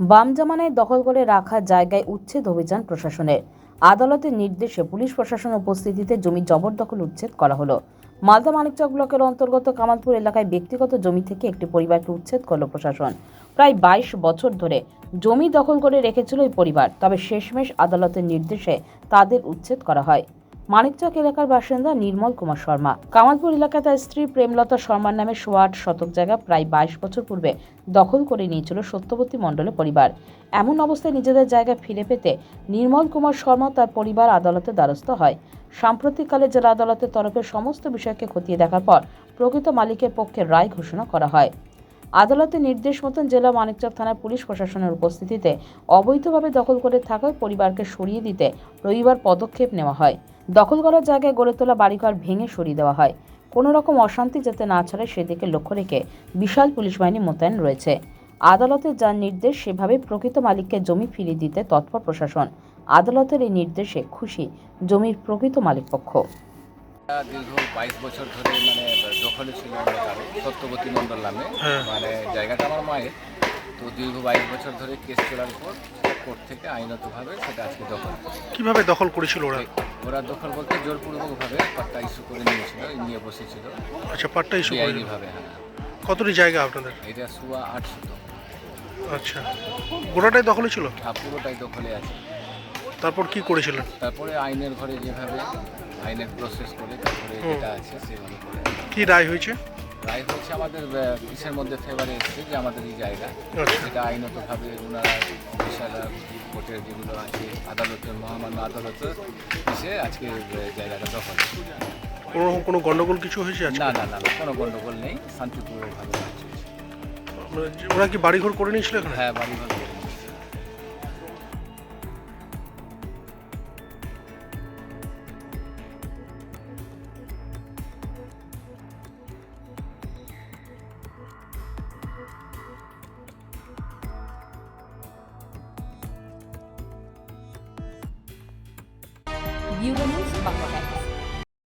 বাম জামানায় দখল করে রাখা জায়গায় উচ্ছেদ অভিযান প্রশাসনের। আদালতের নির্দেশে পুলিশ প্রশাসন উপস্থিতিতে জমি জবরদখল উচ্ছেদ করা হলো। মালদা মানিকচক ব্লকের অন্তর্গত কামালপুর এলাকায় ব্যক্তিগত জমি থেকে একটি পরিবারকে উচ্ছেদ করল প্রশাসন। প্রায় বাইশ বছর ধরে জমি দখল করে রেখেছিল এই পরিবার, তবে শেষমেশ আদালতের নির্দেশে তাদের উচ্ছেদ করা হয়। মানিকচক এলাকার বাসিন্দা নির্মল কুমার শর্মা। কামালপুর এলাকায় তার স্ত্রী প্রেমলতা শর্মার নামে সোয়া আট শতক জায়গা প্রায় বাইশ বছর পূর্বে দখল করে নিয়েছিল সত্যবতী মণ্ডলের পরিবার। এমন অবস্থায় নিজেদের জায়গা ফিরে পেতে নির্মল কুমার শর্মা তার পরিবার আদালতে দ্বারস্থ হয়। সাম্প্রতিককালে জেলা আদালতের তরফে সমস্ত বিষয়কে খতিয়ে দেখার পর প্রকৃত মালিকের পক্ষে রায় ঘোষণা করা হয়। আদালতের নির্দেশ মতন জেলা মানিকচক থানার পুলিশ প্রশাসনের উপস্থিতিতে অবৈধভাবে দখল করে থাকায় পরিবারকে সরিয়ে দিতে রবিবার পদক্ষেপ নেওয়া হয়। দখল করার জায়গায় গড়ে তোলা বাড়িঘর ভেঙে সরিয়ে দেওয়া হয়। কোনো রকম অশান্তি যাতে না ছড়ায় সেদিকে লক্ষ্য রেখে বিশাল পুলিশ বাহিনী মোতায়েন রয়েছে। আদালতের যার নির্দেশ সেভাবে প্রকৃত মালিককে জমি ফিরিয়ে দিতে তৎপর প্রশাসন। আদালতের এই নির্দেশে খুশি জমির প্রকৃত মালিক পক্ষ দীর্ঘ বাইশ বছর ধরে মানে দখলে ছিল সত্যবতী মণ্ডল নামে। মানে জায়গাটা আমার মায়ের। তো দীর্ঘ বাইশ বছর ধরে কেস চলার পর কোর্ট থেকে আইনতভাবে সেটা আজকে দখল কীভাবে দখল করেছিল ওরা? ওরা দখল বলতে জোরপূর্বকভাবে পাট্টা ইস্যু করে নিয়েছিল নিয়ে বসেছিল। আচ্ছা পাট্টা ইস্যু করে হ্যাঁ। কতটি জায়গা আপনাদের? এটা সুয়া আটশো আচ্ছা। গোটাটাই দখলে ছিল? আর পুরোটাই দখলে আছে। তারপর কি করেছিলেন? তারপরে আইনের ঘরে যেভাবে আইনের প্রসেস করে তারপরে যেটা আছে সেভাবে কি রায় হয়েছে? রায় হচ্ছে আমাদের কিসের মধ্যে ফেভারে এসছে যে আমাদের এই জায়গা। যেটা সেটা আইনতভাবে ওনারা অফিসাররা কোর্টের যেগুলো আছে আদালতের মহামান্য আদালতে এসে আজকে জায়গাটা দখল। কোনো কোনো গন্ডগোল কিছু হয়েছে না না না না, কোনো গণ্ডগোল নেই। শান্তিপূর্ণভাবে। মানে ওরা কি বাড়িঘর করে নিয়েছিল এখানে? হ্যাঁ বাড়িঘর করে Bureau News Bangladesh